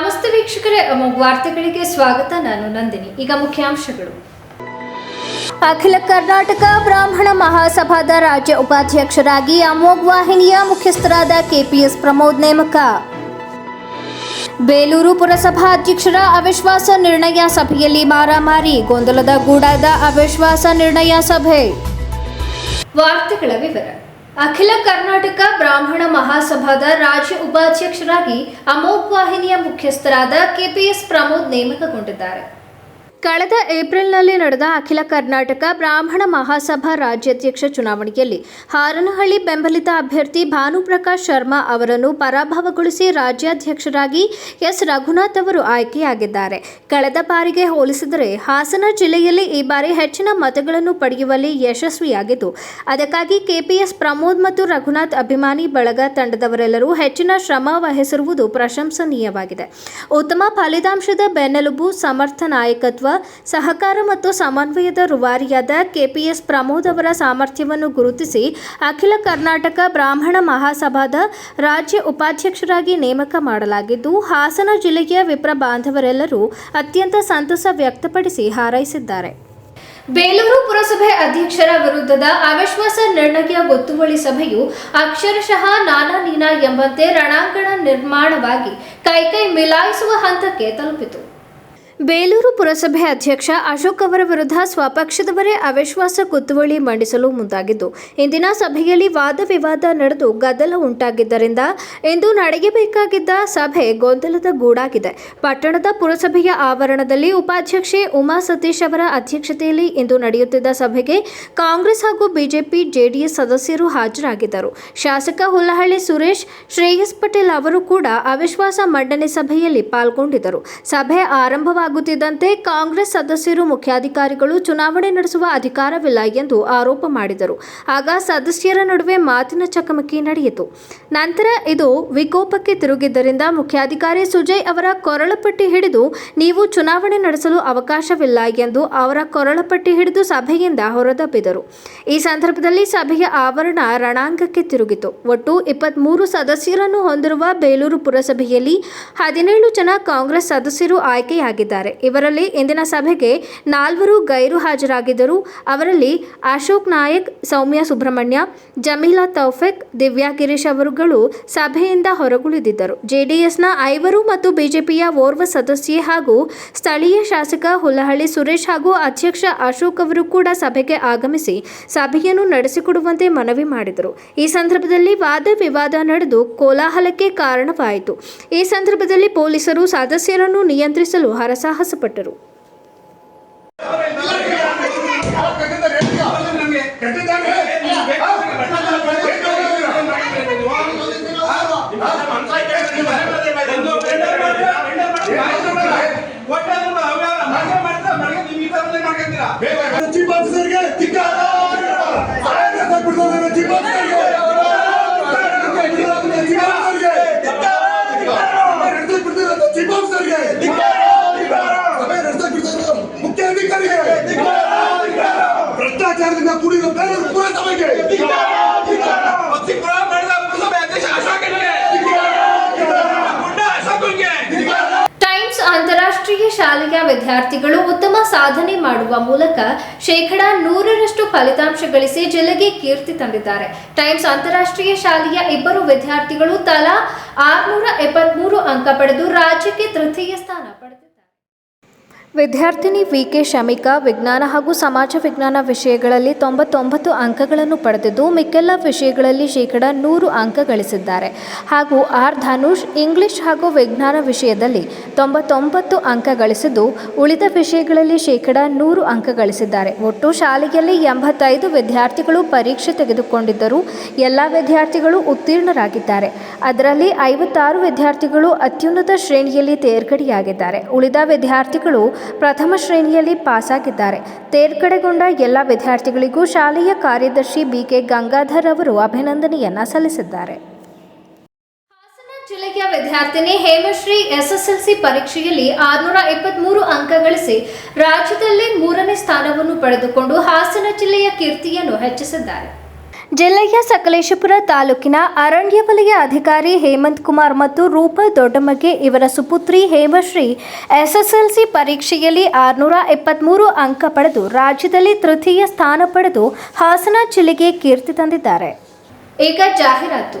ನಮಸ್ತೆ ವೀಕ್ಷಕರೇ, ಅಮೋಘ್ ವಾರ್ತೆಗಳಿಗೆ ಸ್ವಾಗತ. ನಾನು ನಂದಿನಿ. ಈಗ ಮುಖ್ಯಾಂಶಗಳು. ಅಖಿಲ ಕರ್ನಾಟಕ ಬ್ರಾಹ್ಮಣ ಮಹಾಸಭಾದ ರಾಜ್ಯ ಉಪಾಧ್ಯಕ್ಷರಾಗಿ ಅಮೋಘ್ ವಾಹಿನಿಯ ಮುಖ್ಯಸ್ಥರಾದ ಕೆಪಿಎಸ್ ಪ್ರಮೋದ್ ನೇಮಕ. ಬೇಲೂರು ಪುರಸಭಾ ಅಧ್ಯಕ್ಷರ ಅವಿಶ್ವಾಸ ನಿರ್ಣಯ ಸಭೆಯಲ್ಲಿ ಮಾರಾಮಾರಿ, ಗೊಂದಲದ ಗೂಡಾದ ಅವಿಶ್ವಾಸ ನಿರ್ಣಯ ಸಭೆ. ವಾರ್ತೆಗಳ ವಿವರ. ಅಖಿಲ ಕರ್ನಾಟಕ ಬ್ರಾಹ್ಮಣ ಮಹಾಸಭಾದ ರಾಜ್ಯ ಉಪಾಧ್ಯಕ್ಷರಾಗಿ ಅಮೋಘ್ ವಾಹಿನಿಯ ಮುಖ್ಯಸ್ಥರಾದ ಕೆಪಿಎಸ್ ಪ್ರಮೋದ್ ನೇಮಕಗೊಂಡಿದ್ದಾರೆ. ಕಳೆದ ಏಪ್ರಿಲ್ನಲ್ಲಿ ನಡೆದ ಅಖಿಲ ಕರ್ನಾಟಕ ಬ್ರಾಹ್ಮಣ ಮಹಾಸಭಾ ರಾಜ್ಯಾಧ್ಯಕ್ಷ ಚುನಾವಣೆಯಲ್ಲಿ ಹಾರನಹಳ್ಳಿ ಬೆಂಬಲಿತ ಅಭ್ಯರ್ಥಿ ಭಾನುಪ್ರಕಾಶ್ ಶರ್ಮಾ ಅವರನ್ನು ಪರಾಭವಗೊಳಿಸಿ ರಾಜ್ಯಾಧ್ಯಕ್ಷರಾಗಿ ಎಸ್. ರಘುನಾಥ್ ಅವರು ಆಯ್ಕೆಯಾಗಿದ್ದಾರೆ. ಕಳೆದ ಬಾರಿಗೆ ಹೋಲಿಸಿದರೆ ಹಾಸನ ಜಿಲ್ಲೆಯಲ್ಲಿ ಈ ಬಾರಿ ಹೆಚ್ಚಿನ ಮತಗಳನ್ನು ಪಡೆಯುವಲ್ಲಿ ಯಶಸ್ವಿಯಾಗಿದ್ದು, ಅದಕ್ಕಾಗಿ ಕೆಪಿಎಸ್ ಪ್ರಮೋದ್ ಮತ್ತು ರಘುನಾಥ್ ಅಭಿಮಾನಿ ಬಳಗ ತಂಡದವರೆಲ್ಲರೂ ಹೆಚ್ಚಿನ ಶ್ರಮ ವಹಿಸಿರುವುದು ಪ್ರಶಂಸನೀಯವಾಗಿದೆ. ಉತ್ತಮ ಫಲಿತಾಂಶದ ಬೆನ್ನೆಲುಬು, ಸಮರ್ಥ ನಾಯಕತ್ವ ಸಹಕಾರ ಮತ್ತು ಸಮನ್ವಯದ ರುವಾರಿಯಾದ ಕೆಪಿಎಸ್ ಪ್ರಮೋದ್ ಅವರ ಸಾಮರ್ಥ್ಯವನ್ನು ಗುರುತಿಸಿ ಅಖಿಲ ಕರ್ನಾಟಕ ಬ್ರಾಹ್ಮಣ ಮಹಾಸಭಾದ ರಾಜ್ಯ ಉಪಾಧ್ಯಕ್ಷರಾಗಿ ನೇಮಕ ಮಾಡಲಾಗಿದ್ದು, ಹಾಸನ ಜಿಲ್ಲೆಯ ವಿಪ್ರ ಬಾಂಧವರೆಲ್ಲರೂ ಅತ್ಯಂತ ಸಂತಸ ವ್ಯಕ್ತಪಡಿಸಿ ಹಾರೈಸಿದ್ದಾರೆ. ಬೇಲೂರು ಪುರಸಭೆ ಅಧ್ಯಕ್ಷರ ವಿರುದ್ಧದ ಅವಿಶ್ವಾಸ ನಿರ್ಣಯ ಗೊತ್ತುವಳಿ ಸಭೆಯು ಅಕ್ಷರಶಃ ನಾನಾ ನೀನಾ ಎಂಬಂತೆ ರಣಾಂಗಣ ನಿರ್ಮಾಣವಾಗಿ ಕೈಕೈ ಮಿಲಾಯಿಸುವ ಹಂತಕ್ಕೆ ತಲುಪಿತು. ಬೇಲೂರು ಪುರಸಭೆ ಅಧ್ಯಕ್ಷ ಅಶೋಕ್ ಅವರ ವಿರುದ್ಧ ಸ್ವಪಕ್ಷದವರೇ ಅವಿಶ್ವಾಸ ಗೊತ್ತುವಳಿ ಮಂಡಿಸಲು ಮುಂದಾಗಿದ್ದು, ಇಂದಿನ ಸಭೆಯಲ್ಲಿ ವಾದ ವಿವಾದ ನಡೆದು ಗದ್ದಲ ಉಂಟಾಗಿದ್ದರಿಂದ ಇಂದು ನಡೆಯಬೇಕಾಗಿದ್ದ ಸಭೆ ಗೊಂದಲದ ಗೂಡಾಗಿದೆ. ಪಟ್ಟಣದ ಪುರಸಭೆಯ ಆವರಣದಲ್ಲಿ ಉಪಾಧ್ಯಕ್ಷೆ ಉಮಾ ಸತೀಶ್ ಅವರ ಅಧ್ಯಕ್ಷತೆಯಲ್ಲಿ ಇಂದು ನಡೆಯುತ್ತಿದ್ದ ಸಭೆಗೆ ಕಾಂಗ್ರೆಸ್ ಹಾಗೂ ಬಿಜೆಪಿ ಜೆಡಿಎಸ್ ಸದಸ್ಯರು ಹಾಜರಾಗಿದ್ದರು. ಶಾಸಕ ಹುಲ್ಲಹಳ್ಳಿ ಸುರೇಶ್, ಶ್ರೇಯಸ್ ಪಟೇಲ್ ಅವರು ಕೂಡ ಅವಿಶ್ವಾಸ ಮಂಡನೆ ಸಭೆಯಲ್ಲಿ ಪಾಲ್ಗೊಂಡಿದ್ದರು. ಸಭೆ ಆರಂಭವಾಗುತ್ತಿದ್ದಂತೆ ಕಾಂಗ್ರೆಸ್ ಸದಸ್ಯರು ಮುಖ್ಯಾಧಿಕಾರಿಗಳು ಚುನಾವಣೆ ನಡೆಸುವ ಅಧಿಕಾರವಿಲ್ಲ ಎಂದು ಆರೋಪ ಮಾಡಿದರು. ಆಗ ಸದಸ್ಯರ ನಡುವೆ ಮಾತಿನ ಚಕಮಕಿ ನಡೆಯಿತು. ನಂತರ ಇದು ವಿಕೋಪಕ್ಕೆ ತಿರುಗಿದ್ದರಿಂದ ಮುಖ್ಯಾಧಿಕಾರಿ ಸುಜಯ್ ಅವರ ಕೊರಳಪಟ್ಟಿ ಹಿಡಿದು, ನೀವು ಚುನಾವಣೆ ನಡೆಸಲು ಅವಕಾಶವಿಲ್ಲ ಎಂದು ಅವರ ಕೊರಳಪಟ್ಟಿ ಹಿಡಿದು ಸಭೆಯಿಂದ ಹೊರದಬ್ಬಿದರು. ಈ ಸಂದರ್ಭದಲ್ಲಿ ಸಭೆಯ ಆವರಣ ರಣಾಂಗಕ್ಕೆ ತಿರುಗಿತು. ಒಟ್ಟು ಇಪ್ಪತ್ಮೂರು ಸದಸ್ಯರನ್ನು ಹೊಂದಿರುವ ಬೇಲೂರು ಪುರಸಭೆಯಲ್ಲಿ ಹದಿನೇಳು ಜನ ಕಾಂಗ್ರೆಸ್ ಸದಸ್ಯರು ಆಯ್ಕೆಯಾಗಿದ್ದಾರೆ. ಇವರಲ್ಲಿ ಇಂದಿನ ಸಭೆಗೆ ನಾಲ್ವರು ಗೈರು ಹಾಜರಾಗಿದ್ದರು. ಅವರಲ್ಲಿ ಅಶೋಕ್ ನಾಯಕ್, ಸೌಮ್ಯ ಸುಬ್ರಹ್ಮಣ್ಯ, ಜಮೀಲಾ ತೌಫಿಕ್, ದಿವ್ಯಾ ಗಿರೀಶ್ ಅವರುಗಳು ಸಭೆಯಿಂದ ಹೊರಗುಳಿದಿದ್ದರು. ಜೆಡಿಎಸ್ನ ಐವರು ಮತ್ತು ಬಿಜೆಪಿಯ ಓರ್ವ ಸದಸ್ಯೆ ಹಾಗೂ ಸ್ಥಳೀಯ ಶಾಸಕ ಹುಲಹಳ್ಳಿ ಸುರೇಶ್ ಹಾಗೂ ಅಧ್ಯಕ್ಷ ಅಶೋಕ್ ಅವರು ಕೂಡ ಸಭೆಗೆ ಆಗಮಿಸಿ ಸಭೆಯನ್ನು ನಡೆಸಿಕೊಡುವಂತೆ ಮನವಿ ಮಾಡಿದರು. ಈ ಸಂದರ್ಭದಲ್ಲಿ ವಾದ ವಿವಾದ ನಡೆದು ಕೋಲಾಹಲಕ್ಕೆ ಕಾರಣವಾಯಿತು. ಈ ಸಂದರ್ಭದಲ್ಲಿ ಪೊಲೀಸರು ಸದಸ್ಯರನ್ನು ನಿಯಂತ್ರಿಸಲು ಹರಸಾಹಸಪಟ್ಟರು ಚೀಫ್ ಟೈಮ್ಸ್ ಅಂತಾರಾಷ್ಟ್ರೀಯ ಶಾಲೆಯ ವಿದ್ಯಾರ್ಥಿಗಳು ಉತ್ತಮ ಸಾಧನೆ ಮಾಡುವ ಮೂಲಕ ಶೇಕಡಾ ನೂರರಷ್ಟು ಫಲಿತಾಂಶ ಗಳಿಸಿ ಜಿಲ್ಲೆಗೆ ಕೀರ್ತಿ ತಂದಿದ್ದಾರೆ. ಟೈಮ್ಸ್ ಅಂತಾರಾಷ್ಟ್ರೀಯ ಶಾಲೆಯ ಇಬ್ಬರು ವಿದ್ಯಾರ್ಥಿಗಳು ತಲಾ ಆರುನೂರ ಎಪ್ಪತ್ಮೂರು ಅಂಕ ಪಡೆದು ರಾಜ್ಯಕ್ಕೆ ತೃತೀಯ ಸ್ಥಾನ ಪಡೆದಿದ್ದಾರೆ. ವಿದ್ಯಾರ್ಥಿನಿ ವಿ ಕೆ ಶಮಿಕಾ ವಿಜ್ಞಾನ ಹಾಗೂ ಸಮಾಜ ವಿಜ್ಞಾನ ವಿಷಯಗಳಲ್ಲಿ ತೊಂಬತ್ತೊಂಬತ್ತು ಅಂಕಗಳನ್ನು ಪಡೆದಿದ್ದು, ಮಿಕ್ಕೆಲ್ಲ ವಿಷಯಗಳಲ್ಲಿ ಶೇಕಡ ನೂರು ಅಂಕ ಗಳಿಸಿದ್ದಾರೆ. ಹಾಗೂ ಆರ್. ಧನುಷ್ ಇಂಗ್ಲಿಷ್ ಹಾಗೂ ವಿಜ್ಞಾನ ವಿಷಯದಲ್ಲಿ ತೊಂಬತ್ತೊಂಬತ್ತು ಅಂಕ ಗಳಿಸಿದ್ದು, ಉಳಿದ ವಿಷಯಗಳಲ್ಲಿ ಶೇಕಡ ನೂರು ಅಂಕ ಗಳಿಸಿದ್ದಾರೆ. ಒಟ್ಟು ಶಾಲೆಯಲ್ಲಿ ಎಂಬತ್ತೈದು ವಿದ್ಯಾರ್ಥಿಗಳು ಪರೀಕ್ಷೆ ತೆಗೆದುಕೊಂಡಿದ್ದರೂ, ಎಲ್ಲ ವಿದ್ಯಾರ್ಥಿಗಳು ಉತ್ತೀರ್ಣರಾಗಿದ್ದಾರೆ. ಅದರಲ್ಲಿ ಐವತ್ತಾರು ವಿದ್ಯಾರ್ಥಿಗಳು ಅತ್ಯುನ್ನತ ಶ್ರೇಣಿಯಲ್ಲಿ ತೇರ್ಗಡೆಯಾಗಿದ್ದಾರೆ. ಉಳಿದ ವಿದ್ಯಾರ್ಥಿಗಳು ಪ್ರಥಮ ಶ್ರೇಣಿಯಲ್ಲಿ ಪಾಸಾಗಿದ್ದಾರೆ. ತೇರ್ಗಡೆಗೊಂಡ ಎಲ್ಲ ವಿದ್ಯಾರ್ಥಿಗಳಿಗೂ ಶಾಲೆಯ ಕಾರ್ಯದರ್ಶಿ ಬಿಕೆ ಗಂಗಾಧರ್ ಅವರು ಅಭಿನಂದನೆಯನ್ನ ಸಲ್ಲಿಸಿದ್ದಾರೆ. ಜಿಲ್ಲೆಯ ವಿದ್ಯಾರ್ಥಿನಿ ಹೇಮಶ್ರೀ ಎಸ್ಎಸ್ಎಲ್ಸಿ ಪರೀಕ್ಷೆಯಲ್ಲಿ ಆರುನೂರ ಇಪ್ಪತ್ಮೂರು ಅಂಕ ಗಳಿಸಿ ರಾಜ್ಯದಲ್ಲೇ ಮೂರನೇ ಸ್ಥಾನವನ್ನು ಪಡೆದುಕೊಂಡು ಹಾಸನ ಜಿಲ್ಲೆಯ ಕೀರ್ತಿಯನ್ನು ಹೆಚ್ಚಿಸಿದ್ದಾರೆ. ಜಿಲ್ಲೆಯ ಸಕಲೇಶಪುರ ತಾಲೂಕಿನ ಅರಣ್ಯ ವಲಯ ಅಧಿಕಾರಿ ಹೇಮಂತ್ ಕುಮಾರ್ ಮತ್ತು ರೂಪ ದೊಡ್ಡಮಗೆ ಇವರ ಸುಪುತ್ರಿ ಹೇಮಶ್ರೀ ಎಸ್ಎಸ್ಎಲ್ಸಿ ಪರೀಕ್ಷೆಯಲ್ಲಿ ಆರುನೂರ ಎಪ್ಪತ್ಮೂರು ಅಂಕ ಪಡೆದು ರಾಜ್ಯದಲ್ಲಿ ತೃತೀಯ ಸ್ಥಾನ ಪಡೆದು ಹಾಸನ ಜಿಲ್ಲೆಗೆ ಕೀರ್ತಿ ತಂದಿದ್ದಾರೆ. ಈಗ ಜಾಹೀರಾತು.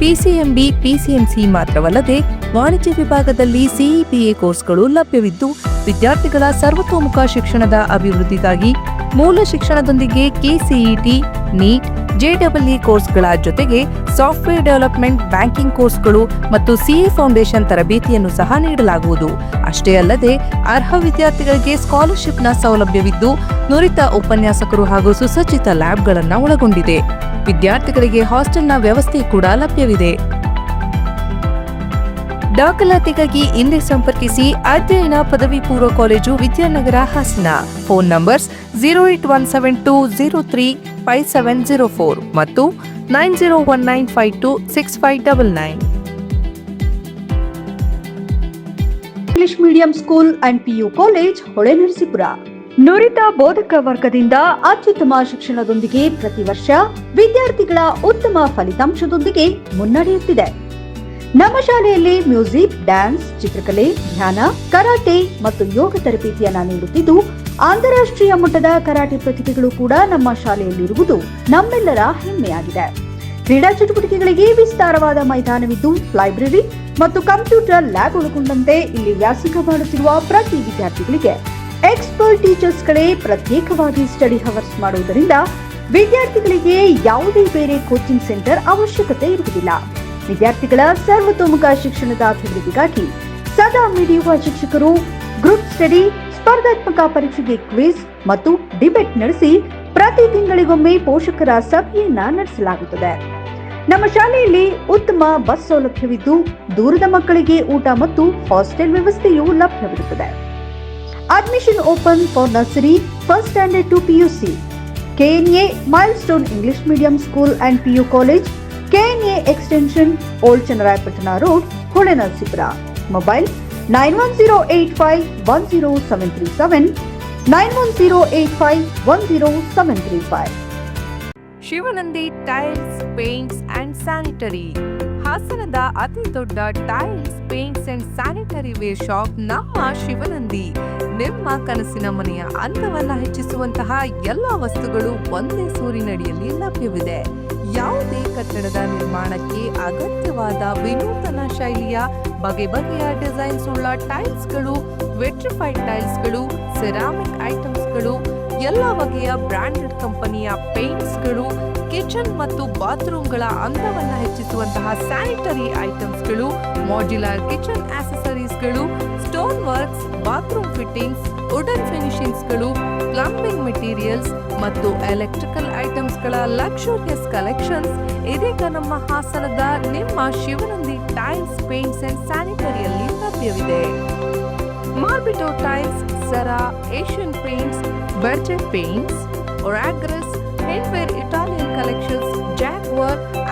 ಪಿಸಿಎಂಬಿ, ಪಿಸಿಎಂಸಿ ಮಾತ್ರವಲ್ಲದೆ ವಾಣಿಜ್ಯ ವಿಭಾಗದಲ್ಲಿ ಸಿಇಪಿಎ ಕೋರ್ಸ್ಗಳು ಲಭ್ಯವಿದ್ದು, ವಿದ್ಯಾರ್ಥಿಗಳ ಸರ್ವತೋಮುಖ ಶಿಕ್ಷಣದ ಅಭಿವೃದ್ಧಿಗಾಗಿ ಮೂಲ ಶಿಕ್ಷಣದೊಂದಿಗೆ ಕೆಸಿಇಟಿ, ನೀಟ್ ಜೆಡಬ್ಲ್ಇ ಕೋರ್ಸ್ಗಳ ಜೊತೆಗೆ ಸಾಫ್ಟ್ವೇರ್ ಡೆವಲಪ್ಮೆಂಟ್ ಬ್ಯಾಂಕಿಂಗ್ ಕೋರ್ಸ್ಗಳು ಮತ್ತು ಸಿಎ ಫೌಂಡೇಶನ್ ತರಬೇತಿಯನ್ನು ಸಹ ನೀಡಲಾಗುವುದು. ಅಷ್ಟೇ ಅಲ್ಲದೆ, ಅರ್ಹ ವಿದ್ಯಾರ್ಥಿಗಳಿಗೆ ಸ್ಕಾಲರ್ಶಿಪ್ನ ಸೌಲಭ್ಯವಿದ್ದು, ನುರಿತ ಉಪನ್ಯಾಸಕರು ಹಾಗೂ ಸುಸಜ್ಜಿತ ಲ್ಯಾಬ್ಗಳನ್ನು ಒಳಗೊಂಡಿದೆ. ವಿದ್ಯಾರ್ಥಿಗಳಿಗೆ ಹಾಸ್ಟೆಲ್ನ ವ್ಯವಸ್ಥೆ ಕೂಡ ಲಭ್ಯವಿದೆ. ದಾಖಲಾತಿಗಾಗಿ ಇಂದೇ ಸಂಪರ್ಕಿಸಿ ಅಧ್ಯಯನ ಪದವಿ ಪೂರ್ವ college Vidyanagar Hassan. Phone numbers zero eight one seven two zero three five seven zero four ಮತ್ತು nine zero one nine five two six five double nine English medium school and PU college Holenarasipura ನುರಿತ ಬೋಧಕ ವರ್ಗದಿಂದ ಅತ್ಯುತ್ತಮ ಶಿಕ್ಷಣದೊಂದಿಗೆ ಪ್ರತಿ ವರ್ಷ ವಿದ್ಯಾರ್ಥಿಗಳ ಉತ್ತಮ ಫಲಿತಾಂಶದೊಂದಿಗೆ ಮುನ್ನಡೆಯುತ್ತಿದೆ. ನಮ್ಮ ಶಾಲೆಯಲ್ಲಿ ಮ್ಯೂಸಿಕ್, ಡ್ಯಾನ್ಸ್, ಚಿತ್ರಕಲೆ ಧ್ಯಾನ ಕರಾಟೆ ಮತ್ತು ಯೋಗ ತರಬೇತಿಯನ್ನ ನೀಡುತ್ತಿದ್ದು ಅಂತಾರಾಷ್ಟ್ರೀಯ ಮಟ್ಟದ ಕರಾಟೆ ಪ್ರತಿಭೆಗಳು ಕೂಡ ನಮ್ಮ ಶಾಲೆಯಲ್ಲಿರುವುದು ನಮ್ಮೆಲ್ಲರ ಹೆಮ್ಮೆಯಾಗಿದೆ. ಕ್ರೀಡಾ ಚಟುವಟಿಕೆಗಳಿಗೆ ವಿಸ್ತಾರವಾದ ಮೈದಾನವಿದ್ದು, ಲೈಬ್ರರಿ ಮತ್ತು ಕಂಪ್ಯೂಟರ್ ಲ್ಯಾಬ್ ಒಳಗೊಂಡಂತೆ ಇಲ್ಲಿ ವ್ಯಾಸಂಗ ಮಾಡುತ್ತಿರುವ ಪ್ರತಿ ವಿದ್ಯಾರ್ಥಿಗಳಿಗೆ ಎಕ್ಸ್ಪರ್ಟ್ ಟೀಚರ್ಸ್ಗಳೇ ಪ್ರತ್ಯೇಕವಾಗಿ ಸ್ಟಡಿ ಹವರ್ಸ್ ಮಾಡುವುದರಿಂದ ವಿದ್ಯಾರ್ಥಿಗಳಿಗೆ ಯಾವುದೇ ಬೇರೆ ಕೋಚಿಂಗ್ ಸೆಂಟರ್ ಅವಶ್ಯಕತೆ ಇರುವುದಿಲ್ಲ. ವಿದ್ಯಾರ್ಥಿಗಳ ಸರ್ವತೋಮುಖ ಶಿಕ್ಷಣದ ಅಭಿವೃದ್ಧಿಗಾಗಿ ಸದಾ ಮಿಡಿಯುವ ಶಿಕ್ಷಕರು, ಗ್ರೂಪ್ ಸ್ಟಡಿ ಸ್ಪರ್ಧಾತ್ಮಕ ಪರೀಕ್ಷೆಗೆ ಕ್ವಿಜ್ ಮತ್ತು ಡಿಬೇಟ್ ನಡೆಸಿ ಪ್ರತಿ ತಿಂಗಳಿಗೊಮ್ಮೆ ಪೋಷಕರ ಸಭೆಯನ್ನ ನಡೆಸಲಾಗುತ್ತದೆ. ನಮ್ಮ ಶಾಲೆಯಲ್ಲಿ ಉತ್ತಮ ಬಸ್ ಸೌಲಭ್ಯವಿದ್ದು ದೂರದ ಮಕ್ಕಳಿಗೆ ಊಟ ಮತ್ತು ಹಾಸ್ಟೆಲ್ ವ್ಯವಸ್ಥೆಯೂ ಲಭ್ಯವಿರುತ್ತದೆ. Admission open for nursery first standard to PUC KNA milestone English medium school and PU college KNA extension old Channarayapatna road Holenarasipura mobile nine one zero eight five one zero seven three seven nine one zero eight five one zero seven three five. Shivanandi tiles, paints and sanitary. ಹಾಸನದ ಅತಿ ದೊಡ್ಡ tiles, paints and sanitary ware shop ನಮ್ಮ ಶಿವನಂದಿ. ನಿಮ್ಮ ಕನಸಿನ ಮನೆಯ ಅಂತವನ್ನು ಹೆಚ್ಚಿಸುವಂತಹ ಎಲ್ಲ ವಸ್ತುಗಳು ಒಂದೇ ಸೂರಿನಡಿಯಲ್ಲಿ ಲಭ್ಯವಿದೆ. ಯಾವುದೇ ಕಟ್ಟಡದ ನಿರ್ಮಾಣಕ್ಕೆ ಅಗತ್ಯವಾದ ವಿನೂತನ ಶೈಲಿಯ ಬಗೆ ಬಗೆಯ ಡಿಸೈನ್ಸ್ ಉಳ್ಳ ಟೈಲ್ಸ್ಗಳು, ವೆಟ್ರಿಫೈಡ್ ಟೈಲ್ಸ್ಗಳು, ಸೆರಾಮಿಕ್ ಐಟಮ್ಸ್ಗಳು, ಎಲ್ಲ ಬಗೆಯ ಬ್ರಾಂಡೆಡ್ ಕಂಪನಿಯ ಪೇಂಟ್ಸ್ಗಳು, ಕಿಚನ್ ಮತ್ತು ಬಾತ್ರೂಮ್ಗಳ ಅಂದವನ್ನು ಹೆಚ್ಚಿಸುವಂತಹ ಸ್ಯಾನಿಟರಿ ಐಟಮ್ಸ್ಗಳು, modular kitchen ಆಕ್ಸೆಸರೀಸ್ಗಳು stone works bathroom fittings wooden ಫಿನಿಶಿಂಗ್ಸ್ಗಳು plumbing materials ಮತ್ತು ಎಲೆಕ್ಟ್ರಿಕಲ್ ಐಟಮ್ಸ್ಗಳ ಲಕ್ಷೋರಿಯಸ್ ಕಲೆಕ್ಷನ್ಸ್ ಇದೀಗ ನಮ್ಮ ಹಾಸನದ ನಿಮ್ಮ ಶಿವನಂದಿ ಟೈಲ್ಸ್ ಪೇಂಟ್ಸ್ ಅಂಡ್ ಸ್ಯಾನಿಟರಿಯಲ್ಲಿ ಲಭ್ಯವಿದೆ. ಮಾರ್ಬಿಟೋ ಟೈಲ್ಸ್ ಸರಾ Asian paints Berger paints ಒರಾಗ್ರಸ್ Hindware Italian collections Jaquar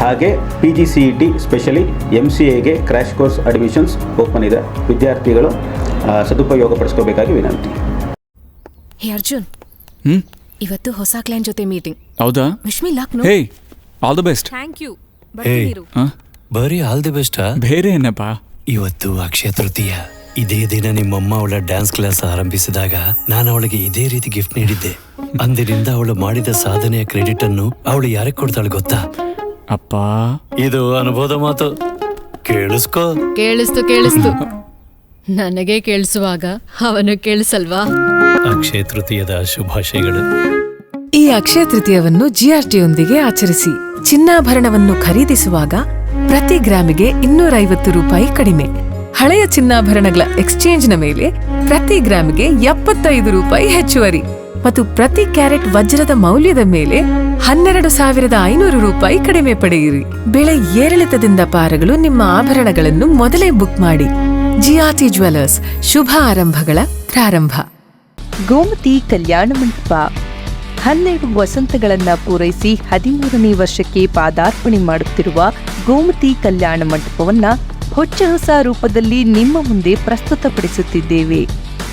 ಹಾಗೆ P G C E T specially M C ಎಗೆ ಕ್ರ್ಯಾಶ್ ಕೋರ್ಸ್ ಅಡ್ಮಿಷನ್ಸ್ ಓಪನ್ ಇದೆ. ವಿದ್ಯಾರ್ಥಿಗಳು ಸದುಪಯೋಗ ಪಡಿಸ್ಕೋಬೇಕಾಗಿ ವಿನಂತಿ. ಹೇ ಅರ್ಜುನ್. ಹ್ಮ್? ಇವತ್ತು ಹೊಸ ಕ್ಲೈನ್ ಜೊತೆ ಮೀಟಿಂಗ್ ಹೌದಾ? Wish me luck hey all the best thank you? ಬರೀ ಆಲ್ ದಿ ಬೆಸ್ಟ್ ಬೇರೆ ಏನಪ್ಪ? ಇವತ್ತು ಅಕ್ಷಯ ತೃತೀಯ. ಇದೇ ದಿನ ನಿಮ್ಮಮ್ಮ ಅವಳ ಡ್ಯಾನ್ಸ್ ಕ್ಲಾಸ್ ಆರಂಭಿಸಿದಾಗ ನಾನು ಅವಳಿಗೆ ಇದೇ ರೀತಿ ಗಿಫ್ಟ್ ನೀಡಿದ್ದೆ. ಅಂದಿನಿಂದ ಅವಳು ಮಾಡಿದ ಸಾಧನೆಯ ಕ್ರೆಡಿಟ್ ಅನ್ನು ಅವಳು ಯಾರಿಗೆ ಕೊಡ್ತಾಳೆ ಗೊತ್ತಾ? ಅಪ್ಪ ಇದು ಅನುಭವದ ಮಾತು. ಕೇಳಿಸ್ಕೋ. ಕೇಳಿಸ್ತು ಕೇಳಿಸ್ತು. ನನಗೆ ಕೇಳಿಸುವಾಗ ಅವನು ಕೇಳಿಸಲ್ವಾ? ಅಕ್ಷಯ ತೃತೀಯದ ಶುಭಾಶಯಗಳು. ಈ ಅಕ್ಷಯ ತೃತೀಯವನ್ನು ಜಿಆರ್ಟಿಯೊಂದಿಗೆ ಆಚರಿಸಿ ಚಿನ್ನಾಭರಣವನ್ನು ಖರೀದಿಸುವಾಗ ಪ್ರತಿ ಗ್ರಾಮಿಗೆ ಇನ್ನೂರೈವತ್ತು ರೂಪಾಯಿ ಕಡಿಮೆ. ಹಳೆಯ ಚಿನ್ನಾಭರಣಗಳ ಎಕ್ಸ್ಚೇಂಜ್ನ ಮೇಲೆ ಪ್ರತಿ ಗ್ರಾಮಿಗೆ ಎಪ್ಪತ್ತೈದು ರೂಪಾಯಿ ಹೆಚ್ಚುವರಿ. ಮತ್ತು ಪ್ರತಿ ಕ್ಯಾರೆಟ್ ವಜ್ರದ ಮೌಲ್ಯದ ಮೇಲೆ ಹನ್ನೆರಡು ಸಾವಿರದ ಐನೂರು ರೂಪಾಯಿ ಕಡಿಮೆ ಪಡೆಯಿರಿ. ಬೆಳೆ ಏರಿಳಿತದಿಂದ ಪಾರಗಳು ನಿಮ್ಮ ಆಭರಣಗಳನ್ನು ಮೊದಲೇ ಬುಕ್ ಮಾಡಿ. ಜಿಆರ್ಟಿ ಜ್ಯುವೆಲರ್ಸ್, ಶುಭ ಆರಂಭಗಳ ಪ್ರಾರಂಭ. ಗೋಮತಿ ಕಲ್ಯಾಣ ಮಂಟಪ. ಹನ್ನೆರಡು ವಸಂತಗಳನ್ನು ಪೂರೈಸಿ ಹದಿಮೂರನೇ ವರ್ಷಕ್ಕೆ ಪಾದಾರ್ಪಣೆ ಮಾಡುತ್ತಿರುವ ಗೋಮತಿ ಕಲ್ಯಾಣ ಮಂಟಪವನ್ನ ಹೊಚ್ಚ ಹೊಸ ರೂಪದಲ್ಲಿ ನಿಮ್ಮ ಮುಂದೆ ಪ್ರಸ್ತುತಪಡಿಸುತ್ತಿದ್ದೇವೆ.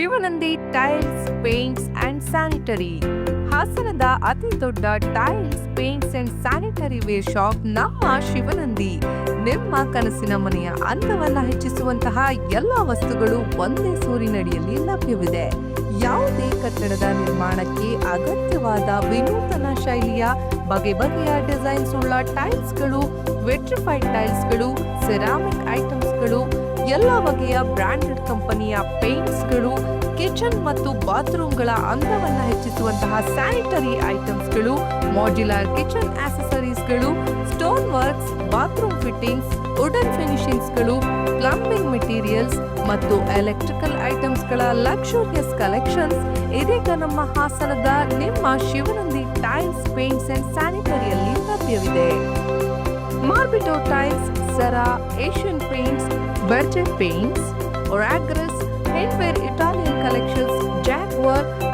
Shivanandi tiles paints and sanitary ಹಾಸನದ ಅತಿ ದೊಡ್ಡ tiles paints and sanitary ware shop ನಮ್ಮ ಶಿವನಂದಿ. ನಿಮ್ಮ ಕನಸಿನ ಮನೆಯ ಅಂದವನ್ನ ಹೆಚ್ಚಿಸುವಂತಹ ಎಲ್ಲ ವಸ್ತುಗಳು ಒಂದೇ ಸೂರಿನಡಿಯಲ್ಲಿ ಲಭ್ಯವಿದೆ. ಯಾವುದೇ ಕಟ್ಟಡದ ನಿರ್ಮಾಣಕ್ಕೆ ಅಗತ್ಯವಾದ ವಿನೂತನ ಶೈಲಿಯ ಬಗೆ ಬಗೆಯ ಡಿಸೈನ್ಸ್ ಉಳ್ಳ ಟೈಲ್ಸ್ಗಳು, ವೆಟ್ರಿಫೈಡ್ ಟೈಲ್ಸ್ಗಳು, ಸೆರಾಮಿಕ್ ಐಟಮ್ಸ್ಗಳು, ಎಲ್ಲ ಬಗೆಯ ಬ್ರಾಂಡೆಡ್ ಕಂಪನಿಯ ಪೇಂಟ್ಸ್ಗಳು, ಕಿಚನ್ ಮತ್ತು ಬಾತ್ರೂಮ್ಗಳ ಅಂದವನ್ನು ಹೆಚ್ಚಿಸುವಂತಹ ಸ್ಯಾನಿಟರಿ ಐಟಮ್ಸ್ಗಳು, modular kitchen ಆಕ್ಸೆಸರೀಸ್ಗಳು stone works bathroom fittings wooden ಫಿನಿಶಿಂಗ್ಸ್ಗಳು plumbing materials ಮತ್ತು ಎಲೆಕ್ಟ್ರಿಕಲ್ ಐಟಮ್ಸ್ಗಳ ಲಕ್ಷೂರಿಯಸ್ ಕಲೆಕ್ಷನ್ಸ್ ಇದೀಗ ನಮ್ಮ ಹಾಸನದ ನಿಮ್ಮ ಶಿವನಂದಿ ಟೈಲ್ಸ್ ಪೇಂಟ್ಸ್ ಅಂಡ್ ಸ್ಯಾನಿಟರಿಯಲ್ಲಿ ಲಭ್ಯವಿದೆ. ಮಾರ್ಬಿಟೋ tiles sir Asian Paints Berger Paints Italian collections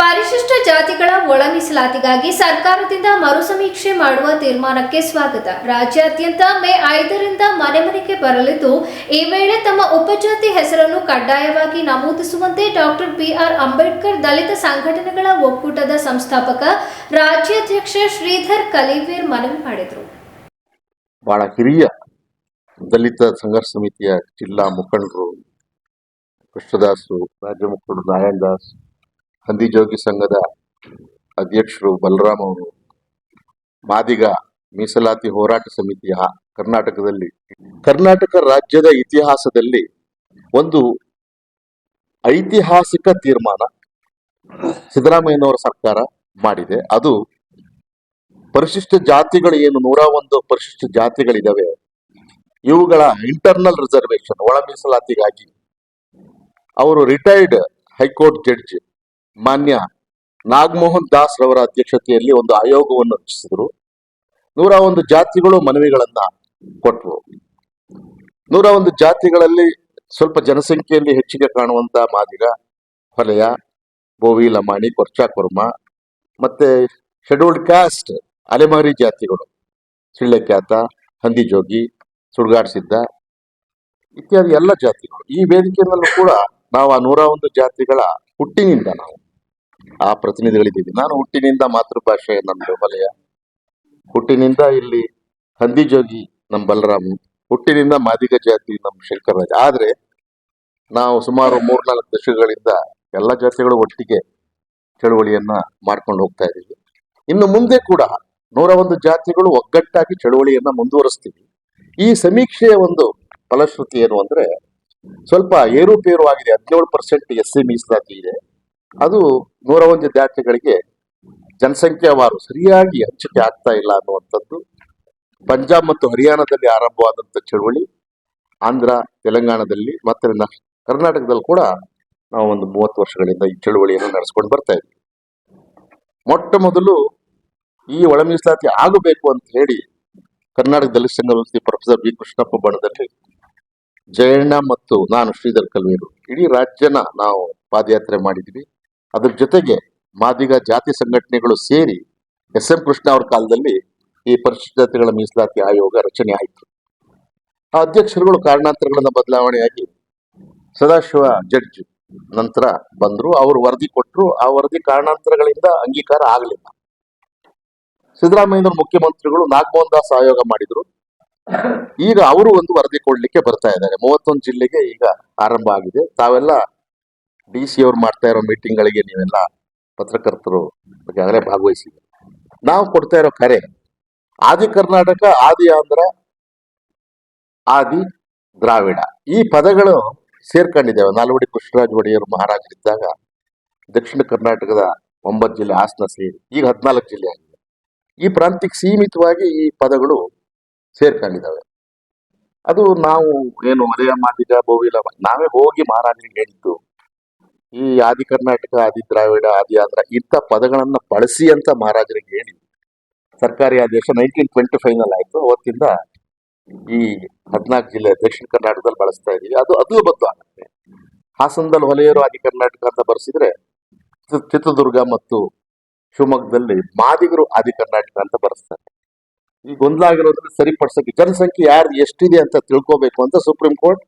ಪರಿಶಿಷ್ಟ ಜಾತಿಗಳ ಒಳ ಮೀಸಲಾತಿಗಾಗಿ ಸರ್ಕಾರದಿಂದ ಮರುಸಮೀಕ್ಷೆ ಮಾಡುವ ತೀರ್ಮಾನಕ್ಕೆ ಸ್ವಾಗತ. ರಾಜ್ಯಾದ್ಯಂತ ಮೇ ಐದರಿಂದ ಮನೆ ಮನೆಗೆ ಬರಲಿದ್ದು, ಈ ವೇಳೆ ತಮ್ಮ ಉಪಜಾತಿ ಹೆಸರನ್ನು ಕಡ್ಡಾಯವಾಗಿ ನಮೂದಿಸುವಂತೆ doctor B R Ambedkar Dalit ಸಂಘಟನೆಗಳ ಒಕ್ಕೂಟದ ಸಂಸ್ಥಾಪಕ ರಾಜ್ಯಾಧ್ಯಕ್ಷ ಶ್ರೀಧರ್ ಕಲಿವೀರ್ ಮನವಿ ಮಾಡಿದರು. ಬಹಳ ಹಿರಿಯ ದಲಿತ ಸಂಘರ್ಷ ಸಮಿತಿಯ ಜಿಲ್ಲಾ ಮುಖಂಡರು ಕೃಷ್ಣದಾಸು ರಾಜ್ಯ ಮುಖಂಡರು ನಾರಾಯಣ್ ದಾಸ್ ಹಂದಿಜೋಗಿ ಸಂಘದ ಅಧ್ಯಕ್ಷರು ಬಲರಾಮ್ ಅವರು, ಮಾದಿಗ ಮೀಸಲಾತಿ ಹೋರಾಟ ಸಮಿತಿಯ ಕರ್ನಾಟಕದಲ್ಲಿ, ಕರ್ನಾಟಕ ರಾಜ್ಯದ ಇತಿಹಾಸದಲ್ಲಿ ಒಂದು ಐತಿಹಾಸಿಕ ತೀರ್ಮಾನ ಸಿದ್ದರಾಮಯ್ಯನವರ ಸರ್ಕಾರ ಮಾಡಿದೆ. ಅದು ಪರಿಶಿಷ್ಟ ಜಾತಿಗಳು ಏನು, ನೂರ ಒಂದು ಪರಿಶಿಷ್ಟ ಜಾತಿಗಳಿದಾವೆ. ಇವುಗಳ ಇಂಟರ್ನಲ್ ರಿಸರ್ವೇಶನ್ ಒಳ ಮೀಸಲಾತಿಗಾಗಿ ಅವರು ರಿಟೈರ್ಡ್ ಹೈಕೋರ್ಟ್ ಜಡ್ಜ್ ಮಾನ್ಯ ನಾಗಮೋಹನ್ ದಾಸ್ ರವರ ಅಧ್ಯಕ್ಷತೆಯಲ್ಲಿ ಒಂದು ಆಯೋಗವನ್ನು ರಚಿಸಿದರು. ನೂರ ಒಂದು ಜಾತಿಗಳು ಮನವಿಗಳನ್ನ ಕೊಟ್ಟರು ನೂರ ಒಂದು ಜಾತಿಗಳಲ್ಲಿ ಸ್ವಲ್ಪ ಜನಸಂಖ್ಯೆಯಲ್ಲಿ ಹೆಚ್ಚಿಗೆ ಕಾಣುವಂತ ಮಾದಿಗ ಹೊಲೆಯ ಬೋವಿ ಲಮಾಣಿ, ಕೊರ್ಚಾ ಕುರ್ಮ ಮತ್ತೆ ಶೆಡ್ಯೂಲ್ಡ್ ಕ್ಯಾಸ್ಟ್ ಅಲೆಮಾರಿ ಜಾತಿಗಳು. ಸಿಳ್ಳೆಕ್ಯಾತ ಹಂದಿಜೋಗಿ ಸುಡ್ಗಾಡ್ ಸಿದ್ಧ ಇತ್ಯಾದಿ ಎಲ್ಲ ಜಾತಿಗಳು. ಈ ವೇದಿಕೆಯಲ್ಲೂ ಕೂಡ ನಾವು ಆ ನೂರ ಒಂದು ಜಾತಿಗಳ ಹುಟ್ಟಿನಿಂದ ನಾವು ಆ ಪ್ರತಿನಿಧಿಗಳಿದ್ದೀವಿ. ನಾನು ಹುಟ್ಟಿನಿಂದ ಮಾತೃಭಾಷೆ ನನ್ನ ವಲಯ ಹುಟ್ಟಿನಿಂದ ಇಲ್ಲಿ ಹಂದಿಜೋಗಿ ನಮ್ಮ ಬಲರಾಮ್. ಹುಟ್ಟಿನಿಂದ ಮಾದಿಗ ಜಾತಿ ನಮ್ಮ ಶಂಕರರಾಜ್ ಆದ್ರೆ ನಾವು ಸುಮಾರು ಮೂರ್ನಾಲ್ಕು ದಶಕಗಳಿಂದ ಎಲ್ಲ ಜಾತಿಗಳು ಒಟ್ಟಿಗೆ ಚಳುವಳಿಯನ್ನ ಮಾಡ್ಕೊಂಡು ಹೋಗ್ತಾ ಇದ್ದೀವಿ. ಇನ್ನು ಮುಂದೆ ಕೂಡ ನೂರ ಒಂದು ಜಾತಿಗಳು ಒಗ್ಗಟ್ಟಾಗಿ ಚಳುವಳಿಯನ್ನ ಮುಂದುವರಿಸ್ತೀವಿ. ಈ ಸಮೀಕ್ಷೆಯ ಒಂದು ಫಲಶ್ರುತಿ ಏನು ಅಂದ್ರೆ ಸ್ವಲ್ಪ ಏರುಪೇರು ಆಗಿದೆ. ಹದಿನೇಳು ಪರ್ಸೆಂಟ್ ಎಸ್ ಸಿ ಮೀಸಲಾತಿ ಇದೆ. ಅದು ನೂರ ಒಂದು ಜಾತಿಗಳಿಗೆ ಜನಸಂಖ್ಯಾವಾರು ಸರಿಯಾಗಿ ಹಂಚಿಕೆ ಆಗ್ತಾ ಇಲ್ಲ ಅನ್ನುವಂಥದ್ದು ಪಂಜಾಬ್ ಮತ್ತು ಹರಿಯಾಣದಲ್ಲಿ ಆರಂಭವಾದಂಥ ಚಳುವಳಿ, ಆಂಧ್ರ, ತೆಲಂಗಾಣದಲ್ಲಿ ಮತ್ತೆ ಕರ್ನಾಟಕದಲ್ಲಿ ಕೂಡ ನಾವು ಒಂದು ಮೂವತ್ತು ವರ್ಷಗಳಿಂದ ಈ ಚಳುವಳಿಯನ್ನು ನಡೆಸ್ಕೊಂಡು ಬರ್ತಾ ಇದ್ವಿ. ಮೊಟ್ಟ ಮೊದಲು ಈ ಒಳ ಮೀಸಲಾತಿ ಆಗಬೇಕು ಅಂತ ಹೇಳಿ ಕರ್ನಾಟಕ ದಲಿತ ಸಂಘ ವ್ಯವಸ್ಥೆ ಪ್ರೊಫೆಸರ್ ಬಿ ಕೃಷ್ಣಪ್ಪ ಬಣದಲ್ಲಿ ಜಯಣ್ಣ ಮತ್ತು ನಾನು ಶ್ರೀಧರ್ ಕಲ್ವೀರು ಇಡೀ ರಾಜ್ಯನ ನಾವು ಪಾದಯಾತ್ರೆ ಮಾಡಿದ್ವಿ. ಅದ್ರ ಜೊತೆಗೆ ಮಾದಿಗ ಜಾತಿ ಸಂಘಟನೆಗಳು ಸೇರಿ ಎಸ್ ಎಂ ಕೃಷ್ಣ ಅವ್ರ ಕಾಲದಲ್ಲಿ ಈ ಪರಿಶಿಷ್ಟ ಜಾತಿಗಳ ಮೀಸಲಾತಿ ಆಯೋಗ ರಚನೆ ಆಯಿತು. ಆ ಅಧ್ಯಕ್ಷರುಗಳು ಕಾರಣಾಂತರಗಳನ್ನ ಬದಲಾವಣೆಯಾಗಿ ಸದಾಶಿವ ಜಡ್ಜ್ ನಂತರ ಬಂದರು, ಅವರು ವರದಿ ಕೊಟ್ಟರು ಆ ವರದಿ ಕಾರಣಾಂತರಗಳಿಂದ ಅಂಗೀಕಾರ ಆಗಲಿಲ್ಲ. ಸಿದ್ದರಾಮಯ್ಯನವರು ಮುಖ್ಯಮಂತ್ರಿಗಳು ನಾಗಮೋಹನ್ ದಾಸ್ ಆಯೋಗ ಮಾಡಿದ್ರು. ಈಗ ಅವರು ಒಂದು ವರದಿ ಕೊಡ್ಲಿಕ್ಕೆ ಬರ್ತಾ ಇದ್ದಾರೆ. ಮೂವತ್ತೊಂದು ಜಿಲ್ಲೆಗೆ ಈಗ ಆರಂಭ ಆಗಿದೆ. ತಾವೆಲ್ಲ ಡಿ ಸಿ ಅವ್ರು ಮಾಡ್ತಾ ಇರೋ ಮೀಟಿಂಗ್ ಗಳಿಗೆ ನೀವೆಲ್ಲ ಪತ್ರಕರ್ತರು ಈಗಾಗಲೇ ಭಾಗವಹಿಸಿದ್ರು ನಾವು ಕೊಡ್ತಾ ಇರೋ ಕರೆ, ಆದಿ ಕರ್ನಾಟಕ, ಆದಿ ಆಂಧ್ರ, ಆದಿ ದ್ರಾವಿಡ. ಈ ಪದಗಳು ಸೇರ್ಕೊಂಡಿದ್ದೇವೆ. ನಾಲ್ವಡಿ ಕೃಷ್ಣರಾಜ ಒಡೆಯರು ಮಹಾರಾಜರಿದ್ದಾಗ ದಕ್ಷಿಣ ಕರ್ನಾಟಕದ ಒಂಬತ್ತು ಜಿಲ್ಲೆ ಹಾಸನ ಸೇರಿ, ಈಗ ಹದಿನಾಲ್ಕು ಜಿಲ್ಲೆ ಆಗಿದೆ. ಈ ಪ್ರಾಂತ್ಯಕ್ಕೆ ಸೀಮಿತವಾಗಿ ಈ ಪದಗಳು ಸೇರ್ಕೊಂಡಿದ್ದಾವೆ. ಅದು ನಾವು ಏನು ಮದುವೆ ಮಾದಿಗ ಬೋವಿಲ, ನಾವೇ ಹೋಗಿ ಮಹಾರಾಜರಿಗೆ ಹೇಳಿದ್ದು ಈ ಆದಿ ಕರ್ನಾಟಕ, ಆದಿ ದ್ರಾವಿಡ, ಆದಿ ಆಂಧ್ರ ಇಂಥ ಪದಗಳನ್ನು ಬಳಸಿ ಅಂತ ಮಹಾರಾಜರಿಗೆ ಹೇಳಿ ಸರ್ಕಾರಿ ಆದೇಶ ನೈನ್ಟೀನ್ ಟ್ವೆಂಟಿ ಫೈವ್ ಆಯಿತು. ಅವತ್ತಿಂದ ಈ ಹದಿನಾಲ್ಕು ಜಿಲ್ಲೆ ದಕ್ಷಿಣ ಕರ್ನಾಟಕದಲ್ಲಿ ಬಳಸ್ತಾ ಇದೀವಿ. ಅದು ಅದು ಬದ್ದು ಆಗುತ್ತೆ ಹಾಸನದಲ್ಲಿ ಹೊಲೆಯರು ಆದಿ ಕರ್ನಾಟಕ ಅಂತ ಬರೆಸಿದ್ರೆ ಚಿತ್ರದುರ್ಗ ಮತ್ತು ಶಿವಮೊಗ್ಗದಲ್ಲಿ ಮಾದಿಗರು ಆದಿ ಕರ್ನಾಟಕ ಅಂತ ಬರೆಸ್ತಾರೆ. ಈ ಗೊಂದಲ ಆಗಿರೋದ್ರಿಂದ ಸರಿಪಡಿಸೋಕೆ ಜನಸಂಖ್ಯೆ ಯಾರು ಎಷ್ಟಿದೆ ಅಂತ ತಿಳ್ಕೋಬೇಕು ಅಂತ ಸುಪ್ರೀಂ ಕೋರ್ಟ್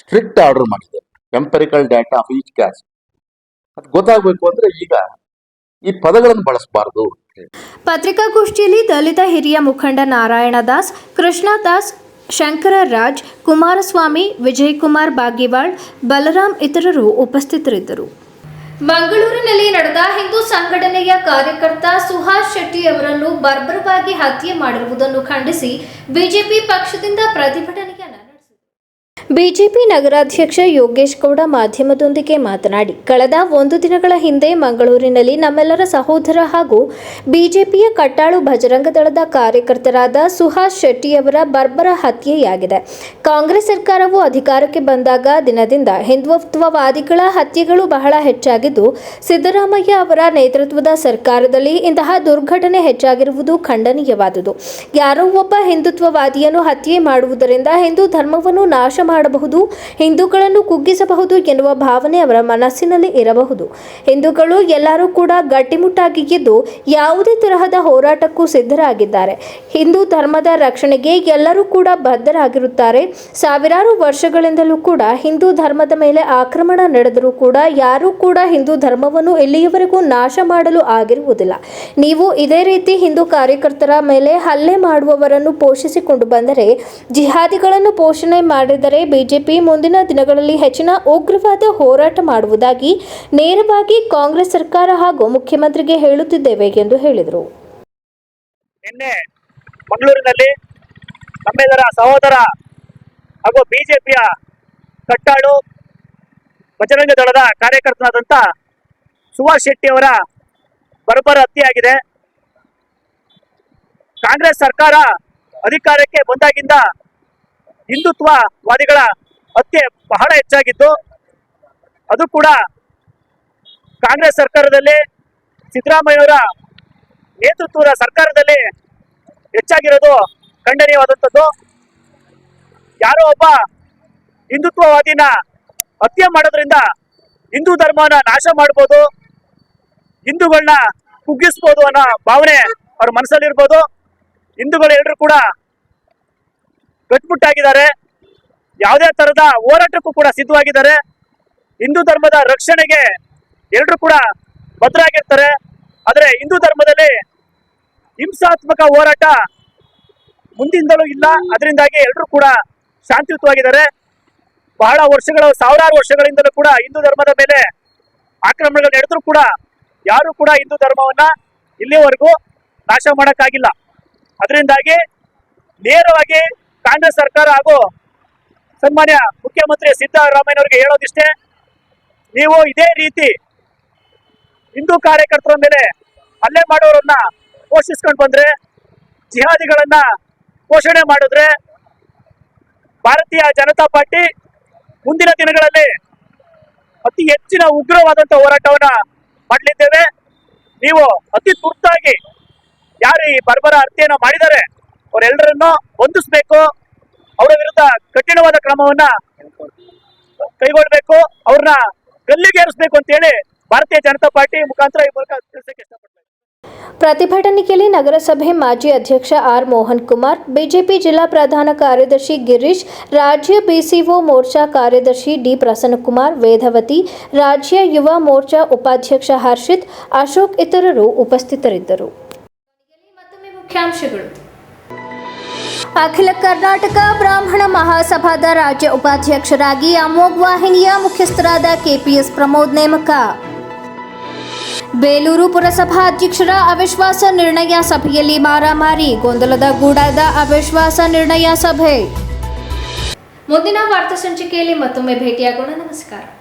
ಸ್ಟ್ರಿಕ್ಟ್ ಆರ್ಡರ್ ಮಾಡಿದೆ. Empirical data of each caste ಅದು ಗೊತ್ತಾಗಬೇಕು ಅಂದ್ರೆ ಈಗ ಈ ಪದಗಳನ್ನು ಬಳಸಬಾರದು ಪತ್ರಿಕಾಗೋಷ್ಠಿಯಲ್ಲಿ ದಲಿತ ಹಿರಿಯ ಮುಖಂಡ ನಾರಾಯಣ ದಾಸ್ ಕೃಷ್ಣ ದಾಸ್ ಶಂಕರ ರಾಜ್ ಕುಮಾರಸ್ವಾಮಿ ವಿಜಯಕುಮಾರ್ ಬಾಗಿವಾಳ್ ಬಲರಾಮ್ ಇತರರು ಉಪಸ್ಥಿತರಿದ್ದರು. ಮಂಗಳೂರಿನಲ್ಲಿ ನಡೆದ ಹಿಂದೂ ಸಂಘಟನೆಯ ಕಾರ್ಯಕರ್ತ ಸುಹಾಸ್ ಶೆಟ್ಟಿ ಅವರನ್ನು ಬರ್ಬರವಾಗಿ ಹತ್ಯೆ ಮಾಡಿರುವುದನ್ನು ಖಂಡಿಸಿ ಬಿಜೆಪಿ ಪಕ್ಷದಿಂದ ನಡೆಸಿತು ಬಿಜೆಪಿ ನಗರಾಧ್ಯಕ್ಷ ಯೋಗೇಶ್ ಗೌಡ ಮಾಧ್ಯಮದೊಂದಿಗೆ ಮಾತನಾಡಿ, ಕಳೆದ ಒಂದು ದಿನಗಳ ಹಿಂದೆ ಮಂಗಳೂರಿನಲ್ಲಿ ನಮ್ಮೆಲ್ಲರ ಸಹೋದರ ಹಾಗೂ ಬಿಜೆಪಿಯ ಕಟ್ಟಾಳು ಭಜರಂಗದಳದ ಕಾರ್ಯಕರ್ತರಾದ ಸುಹಾಸ್ ಶೆಟ್ಟಿಯವರ ಬರ್ಬರ ಹತ್ಯೆಯಾಗಿದೆ. ಕಾಂಗ್ರೆಸ್ ಸರ್ಕಾರವು ಅಧಿಕಾರಕ್ಕೆ ಬಂದಾಗ ದಿನದಿಂದ ಹಿಂದುತ್ವವಾದಿಗಳ ಹತ್ಯೆಗಳು ಬಹಳ ಹೆಚ್ಚಾಗಿದ್ದು, ಸಿದ್ದರಾಮಯ್ಯ ಅವರ ನೇತೃತ್ವದ ಸರ್ಕಾರದಲ್ಲಿ ಇಂತಹ ದುರ್ಘಟನೆ ಹೆಚ್ಚಾಗಿರುವುದು ಖಂಡನೀಯವಾದುದು. ಯಾರೋ ಒಬ್ಬ ಹಿಂದುತ್ವವಾದಿಯನ್ನು ಹತ್ಯೆ ಮಾಡುವುದರಿಂದ ಹಿಂದೂ ಧರ್ಮವನ್ನು ನಾಶ ಮಾಡಬಹುದು, ಹಿಂದೂಗಳನ್ನು ಕುಗ್ಗಿಸಬಹುದು ಎನ್ನುವ ಭಾವನೆ ಅವರ ಮನಸ್ಸಿನಲ್ಲಿ ಇರಬಹುದು. ಹಿಂದೂಗಳು ಎಲ್ಲರೂ ಕೂಡ ಗಟ್ಟಿಮುಟ್ಟಾಗಿ ಇದ್ದು ಯಾವುದೇ ತರಹದ ಹೋರಾಟಕ್ಕೂ ಸಿದ್ಧರಾಗಿದ್ದಾರೆ. ಹಿಂದೂ ಧರ್ಮದ ರಕ್ಷಣೆಗೆ ಎಲ್ಲರೂ ಕೂಡ ಬದ್ಧರಾಗಿರುತ್ತಾರೆ. ಸಾವಿರಾರು ವರ್ಷಗಳಿಂದಲೂ ಕೂಡ ಹಿಂದೂ ಧರ್ಮದ ಮೇಲೆ ಆಕ್ರಮಣ ನಡೆದರೂ ಕೂಡ ಯಾರೂ ಕೂಡ ಹಿಂದೂ ಧರ್ಮವನ್ನು ಇಲ್ಲಿಯವರೆಗೂ ನಾಶ ಮಾಡಲು ಆಗಿರುವುದಿಲ್ಲ. ನೀವು ಇದೇ ರೀತಿ ಹಿಂದೂ ಕಾರ್ಯಕರ್ತರ ಮೇಲೆ ಹಲ್ಲೆ ಮಾಡುವವರನ್ನು ಪೋಷಿಸಿಕೊಂಡು ಬಂದರೆ, ಜಿಹಾದಿಗಳನ್ನು ಪೋಷಣೆ ಮಾಡಿದರೆ ಬಿಜೆಪಿ ಮುಂದಿನ ದಿನಗಳಲ್ಲಿ ಹೆಚ್ಚಿನ ಉಗ್ರವಾದ ಹೋರಾಟ ಮಾಡುವುದಾಗಿ ನೇರವಾಗಿ ಕಾಂಗ್ರೆಸ್ ಸರ್ಕಾರ ಹಾಗೂ ಮುಖ್ಯಮಂತ್ರಿಗೆ ಹೇಳುತ್ತಿದ್ದೇವೆ ಎಂದು ಹೇಳಿದರು. ನಿನ್ನೆ ಮಂಗಳೂರಿನಲ್ಲಿ ನಮ್ಮೆಲ್ಲರ ಸಹೋದರ ಹಾಗೂ ಬಿಜೆಪಿಯ ಕಟ್ಟಾಳು ಬಜರಂಗ ದಳದ ಕಾರ್ಯಕರ್ತನಾದಂಥ ಸುಭಾಷ್ ಶೆಟ್ಟಿ ಅವರ ಬರಬರ ಹತ್ಯೆಯಾಗಿದೆ. ಕಾಂಗ್ರೆಸ್ ಸರ್ಕಾರ ಅಧಿಕಾರಕ್ಕೆ ಬಂದಾಗಿಂದ ಹಿಂದುತ್ವವಾದಿಗಳ ಹತ್ಯೆ ಬಹಳ ಹೆಚ್ಚಾಗಿದ್ದು ಅದು ಕೂಡ ಕಾಂಗ್ರೆಸ್ ಸರ್ಕಾರದಲ್ಲಿ ಸಿದ್ದರಾಮಯ್ಯವರ ನೇತೃತ್ವದ ಸರ್ಕಾರದಲ್ಲಿ ಹೆಚ್ಚಾಗಿರೋದು ಖಂಡನೀಯವಾದಂಥದ್ದು. ಯಾರೋ ಒಬ್ಬ ಹಿಂದುತ್ವವಾದಿನ ಹತ್ಯೆ ಮಾಡೋದ್ರಿಂದ ಹಿಂದೂ ಧರ್ಮನ ನಾಶ ಮಾಡ್ಬೋದು ಹಿಂದೂಗಳನ್ನ ಕುಗ್ಗಿಸ್ಬೋದು ಅನ್ನೋ ಭಾವನೆ ಅವ್ರ ಮನಸ್ಸಲ್ಲಿರ್ಬೋದು. ಹಿಂದೂಗಳು ಎಲ್ಲರೂ ಕೂಡ ಗಟ್ಮುಟ್ಟಾಗಿದ್ದಾರೆ ಯಾವುದೇ ತರಹದ ಹೋರಾಟಕ್ಕೂ ಕೂಡ ಸಿದ್ಧವಾಗಿದ್ದಾರೆ. ಹಿಂದೂ ಧರ್ಮದ ರಕ್ಷಣೆಗೆ ಎಲ್ಲರೂ ಕೂಡ ಭದ್ರಾಗಿರ್ತಾರೆ. ಆದರೆ ಹಿಂದೂ ಧರ್ಮದಲ್ಲಿ ಹಿಂಸಾತ್ಮಕ ಹೋರಾಟ ಮುಂದಿಂದಲೂ ಇಲ್ಲ. ಅದರಿಂದಾಗಿ ಎಲ್ಲರೂ ಕೂಡ ಶಾಂತಿಯುತವಾಗಿದ್ದಾರೆ. ಬಹಳ ವರ್ಷಗಳ, ಸಾವಿರಾರು ವರ್ಷಗಳಿಂದಲೂ ಕೂಡ ಹಿಂದೂ ಧರ್ಮದ ಮೇಲೆ ಆಕ್ರಮಣಗಳು ನಡೆದರೂ ಕೂಡ ಯಾರು ಕೂಡ ಹಿಂದೂ ಧರ್ಮವನ್ನ ಇಲ್ಲಿಯವರೆಗೂ ನಾಶ ಮಾಡೋಕ್ಕಾಗಿಲ್ಲ. ಅದರಿಂದಾಗಿ ನೇರವಾಗಿ ಕಾಂಗ್ರೆಸ್ ಸರ್ಕಾರ ಹಾಗೂ ಸನ್ಮಾನ್ಯ ಮುಖ್ಯಮಂತ್ರಿ ಸಿದ್ದರಾಮಯ್ಯನವರಿಗೆ ಹೇಳೋದಿಷ್ಟೇ, ನೀವು ಇದೇ ರೀತಿ ಹಿಂದೂ ಕಾರ್ಯಕರ್ತರ ಮೇಲೆ ಹಲ್ಲೆ ಮಾಡೋರನ್ನ ಪೋಷಿಸ್ಕೊಂಡು ಬಂದ್ರೆ, ಜಿಹಾದಿಗಳನ್ನ ಪೋಷಣೆ ಮಾಡಿದ್ರೆ ಭಾರತೀಯ ಜನತಾ ಪಾರ್ಟಿ ಮುಂದಿನ ದಿನಗಳಲ್ಲಿ ಅತಿ ಹೆಚ್ಚಿನ ಉಗ್ರವಾದಂತಹ ಹೋರಾಟವನ್ನ ಮಾಡಲಿದ್ದೇವೆ. ನೀವು ಅತಿ ತುರ್ತಾಗಿ ಯಾರು ಈ ಬರ್ಬರ ಹತ್ಯೆಯನ್ನು ಮಾಡಿದ್ದಾರೆ ಅವರೆಲ್ಲರನ್ನು ಹೊಂದಿಸ್ಬೇಕು ಅವರ ವಿರುದ್ಧ ಕಠಿಣವಾದ ಕ್ರಮವನ್ನ ಕೈಗೊಳ್ಬೇಕು ಅವ್ರನ್ನ ಗಲ್ಲಿಗೇರಿಸ್ಬೇಕು ಅಂತ ಹೇಳಿ ಭಾರತೀಯ ಜನತಾ ಪಾರ್ಟಿ ಮುಖಾಂತರ ಈ ಮೂಲಕ ತಿಳಿಸಕ್ಕೆ ಪ್ರತಿಭಟನೆಯಲ್ಲಿ ನಗರಸಭೆ ಮಾಜಿ ಅಧ್ಯಕ್ಷ ಆರ್ ಮೋಹನ್ ಕುಮಾರ್ ಬಿಜೆಪಿ ಜಿಲ್ಲಾ ಪ್ರಧಾನ ಕಾರ್ಯದರ್ಶಿ ಗಿರೀಶ್ ರಾಜ್ಯ ಬಿಸಿಒ ಮೋರ್ಚಾ ಕಾರ್ಯದರ್ಶಿ ಡಿ ಪ್ರಸನ್ನಕುಮಾರ್ ವೇದವತಿ ರಾಜ್ಯ ಯುವ ಮೋರ್ಚಾ ಉಪಾಧ್ಯಕ್ಷ ಹರ್ಷಿತ್ ಅಶೋಕ್ ಇತರರು ಉಪಸ್ಥಿತರಿದ್ದರು. ಮತ್ತೊಮ್ಮೆ ಮುಖ್ಯಾಂಶಗಳು. ಅಖಿಲ ಕರ್ನಾಟಕ ಬ್ರಾಹ್ಮಣ ಮಹಾಸಭಾದ ರಾಜ್ಯ ಉಪಾಧ್ಯಕ್ಷರಾಗಿ ಅಮೋಘ್ ವಾಹಿನಿಯ ಮುಖ್ಯಸ್ಥರಾದ ಕೆಪಿಎಸ್ ಪ್ರಮೋದ್ ನೇಮಕ. ಬೇಲೂರು ಪುರಸಭಾ ಅಧ್ಯಕ್ಷರ ಅವಿಶ್ವಾಸ ನಿರ್ಣಯ ಸಭೆಯಲ್ಲಿ ಮಾರಾಮಾರಿ, ಗೊಂದಲದ ಗೂಡಾದ ಅವಿಶ್ವಾಸ ನಿರ್ಣಯ ಸಭೆ. ಮುಂದಿನ ವಾರ್ತಾ ಸಂಚಿಕೆಯಲ್ಲಿ ಮತ್ತೊಮ್ಮೆ ಭೇಟಿಯಾಗೋಣ. ನಮಸ್ಕಾರ.